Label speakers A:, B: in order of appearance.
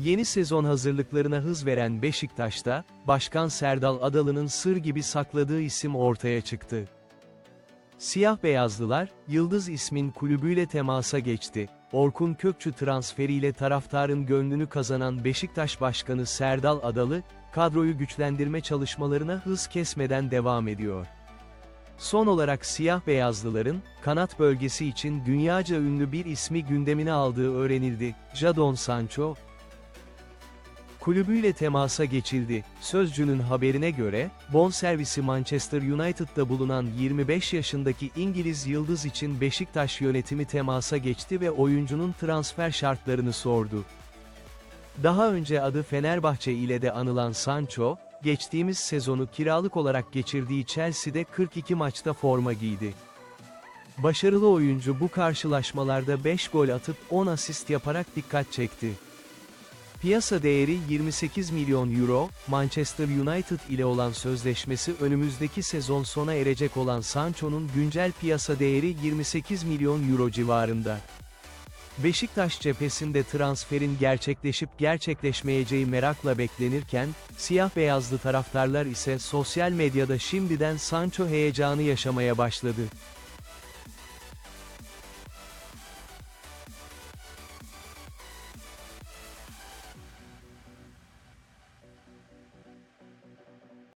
A: Yeni sezon hazırlıklarına hız veren Beşiktaş'ta, Başkan Serdal Adalı'nın sır gibi sakladığı isim ortaya çıktı. Siyah beyazlılar, Yıldız ismin kulübüyle temasa geçti. Orkun Kökçü transferiyle taraftarın gönlünü kazanan Beşiktaş Başkanı Serdal Adalı, kadroyu güçlendirme çalışmalarına hız kesmeden devam ediyor. Son olarak siyah beyazlıların, kanat bölgesi için dünyaca ünlü bir ismi gündemine aldığı öğrenildi. Jadon Sancho, kulübüyle temasa geçildi. Sözcünün haberine göre, bonservisi Manchester United'da bulunan 25 yaşındaki İngiliz yıldız için Beşiktaş yönetimi temasa geçti ve oyuncunun transfer şartlarını sordu. Daha önce adı Fenerbahçe ile de anılan Sancho, geçtiğimiz sezonu kiralık olarak geçirdiği Chelsea'de 42 maçta forma giydi. Başarılı oyuncu bu karşılaşmalarda 5 gol atıp 10 asist yaparak dikkat çekti. Piyasa değeri 28 milyon euro, Manchester United ile olan sözleşmesi önümüzdeki sezon sona erecek olan Sancho'nun güncel piyasa değeri 28 milyon euro civarında. Beşiktaş cephesinde transferin gerçekleşip gerçekleşmeyeceği merakla beklenirken, siyah beyazlı taraftarlar ise sosyal medyada şimdiden Sancho heyecanı yaşamaya başladı.